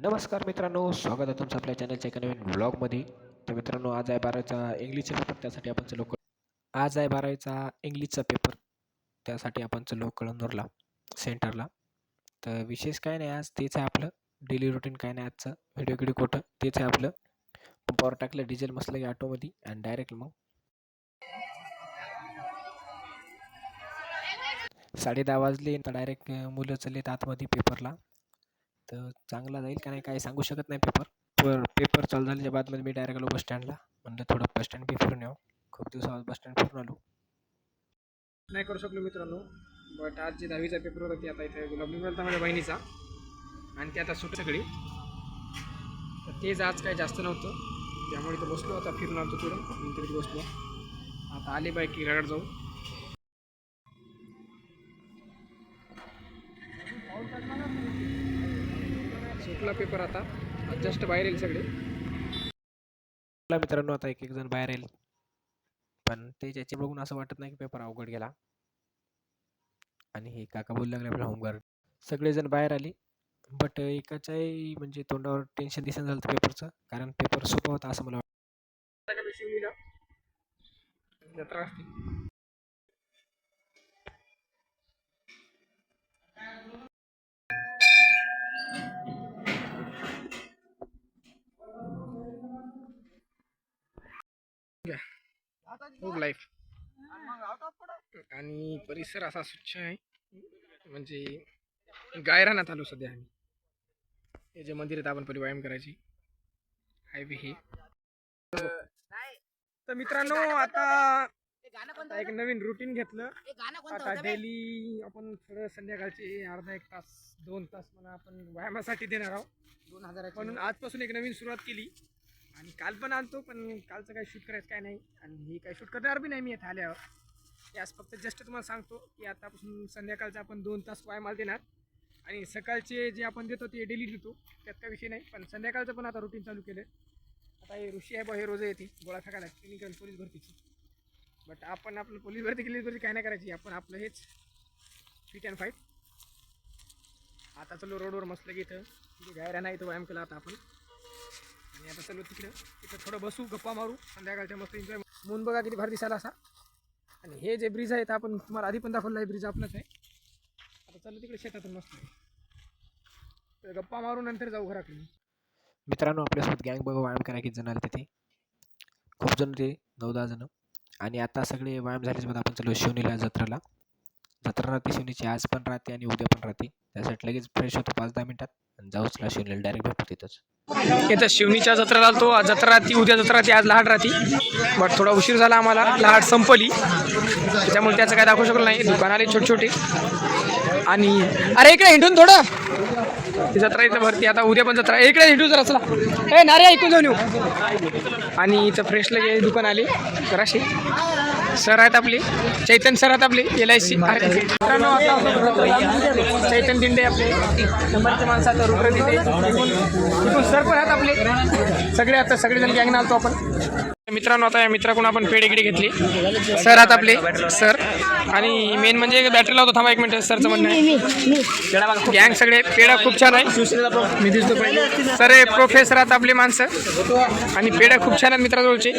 नमस्कार मित्रांनो स्वागत आहे तुमचं आपल्या चॅनलच्या एका नवीन ब्लॉगमध्ये तर मित्रांनो आज आहे बारावीचा इंग्लिशचा पेपर त्यासाठी आपण चलो आज आहे बारावीचा इंग्लिशचा पेपर त्यासाठी आपण चलो कळंदूरला सेंटरला तर विशेष काय नाही आज तेच आहे आपलं. डेली रुटीन काय नाही आजचं. व्हिडिओ किडिओ कुठं तेच आहे आपलं. पंपावर टाकलं डिझेल मसलं की ऑटोमध्ये आणि डायरेक्ट मग. साडे दहा वाजले तर डायरेक्ट मुलं चाललेत आतमध्ये पेपरला तर चांगला जाईल. का नाही काही सांगू शकत नाही पेपर पर पेपर चालू झाल्याच्या बादमध्ये मी डायरेक्ट आलो बस स्टँडला म्हणलं थोडं बसस्टँड बी फिरून यावं खूप दिवसावर बसस्टँड फिरून आलो. नाही करू शकलो मित्रांनो. बट आज जे दहावीचा पेपर होता ते आता इथे गुलाबी मिळता माझ्या बहिणीचा. आणि ते आता सुट सगळी. तर तेच आज काही जास्त नव्हतं. त्यामुळे इथं बसलो आता फिरून आलो थोडं नंतर बसलो. आता आले बाय की रगड जाऊ. सुटला पेपर आता. जस्ट बाहेर येईल सगळे. मित्रांनो आता एक एक जण बाहेर येईल. पण ते ज्याचे बघून असं वाटत नाही की पेपर अवघड गेला. आणि हे काका बोलू लागले आपल्या होमगार्ड सगळेजण बाहेर आली. बट एकाच्याही म्हणजे तोंडावर टेन्शन दिसन झालं पेपरचं कारण पेपर सोपा होता असं मला वाटतं. जत्रा असते. गुड लाईफ आणि परिसर असा स्वच्छ आहे. म्हणजे गायरानात आलो सध्या आम्ही. हे जे मंदिर आहेत आपण पहिले व्यायाम करायची. हायवे हे. तर मित्रांनो आता एक नवीन रुटीन घेतलं. आता डेली आपण थोडं संध्याकाळचे अर्धा एक तास दोन तास म्हणा आपण व्यायामासाठी देणार आहोत. दोन हजार म्हणून आजपासून एक नवीन सुरुवात केली. आणि काल पण आणतो पण कालचं काही शूट करायचं काय नाही. आणि हे काही शूट करणार बी नाही मी इथे आल्यावर. ते आज फक्त जस्ट तुम्हाला सांगतो की आतापासून संध्याकाळचं आपण दोन तास व्यायामाला देणार. आणि सकाळचे जे आपण देतो ते डेली देतो त्यात काही विषय नाही. पण संध्याकाळचं पण आता रुटीन चालू केलं आता हे ऋषी आहे बा हे रोज येते गोळा फेकायला क्लिनिकल पोलीस भरतीची. बट आपण आपलं पोलीस भरती केली तरी काय नाही करायची. आपण आपलं हेच फिट अँड फाईट आता चलो रोडवर मस्त की इथं. तिथे गायऱ्या नाही तो व्यायाम केला आता आपण. आणि आता चलो तिकडं. तिथं थोडं बसू गप्पा मारू. संध्याकाळच्या मस्त एन्जॉय मून बघा किती भारी दिसायला असा. आणि हे जे ब्रिज आहे ते आपण तुम्हाला आधी पण दाखवलं आहे ब्रिज आपलाच आहे. आता चलो तिकडे शेतातून मस्त. आहे तर गप्पा मारू नंतर जाऊ घराकडे मित्रांनो आपल्यासोबत गँग बघा व्यायाम करा किती जण आले तिथे. खूप जण ते नऊ दहा जण. आणि आता सगळे व्यायाम झाल्याच्या आपण चलो शिवनीला जत्रेला. जत्रा राहते शिवनीची आज पण राहते आणि उद्या पण राहते. त्यासाठी लगेच फ्रेश होतो पाच दहा मिनटात. आणि जाऊचला शिवनीला डायरेक्ट भेटतो तिथंच. इथं शिवणीच्या जत्रा आलतो. आज जत्रा राहती उद्या जत्रा राहते आज लहाट राहती. बट थोडा उशीर झाला आम्हाला. लहाट संपली. त्याच्यामुळे त्याचं काय दाखवू शकलो नाही. दुकान आले छोटे छोटे आणि अरे इकडे हिंडून थोडं. जत्रा इथं भरती. आता उद्या पण जत्रा. इकडे हिंडू जर असला. ए नारे ऐकून जाऊन येऊ. आणि इथं फ्रेश लगे दुकान आले. जराशी. सर आहेत आपले. चैतन सर आहेत आपले. L I C. मित्रांनो आता चैतन दिंडे आपले. नंबरचे माणसं आता दिंडे सर पण आहेत आपले. सगळे आता सगळेजण गँग आलतो आपण. मित्रांनो आता या मित्राकडून आपण पेढे गिडे घेतली. सर आहेत आपले सर. आणि मेन म्हणजे बॅटरी लावतो. थांबा एक मिनिट सरचं म्हणणं आहे. गँग सगळे पेढा खूप छान आहे. मी दिसतो सर हे प्रोफेसर आहेत आपले माणसं. आणि पेढा खूप छान आहेत मित्राजवळचे.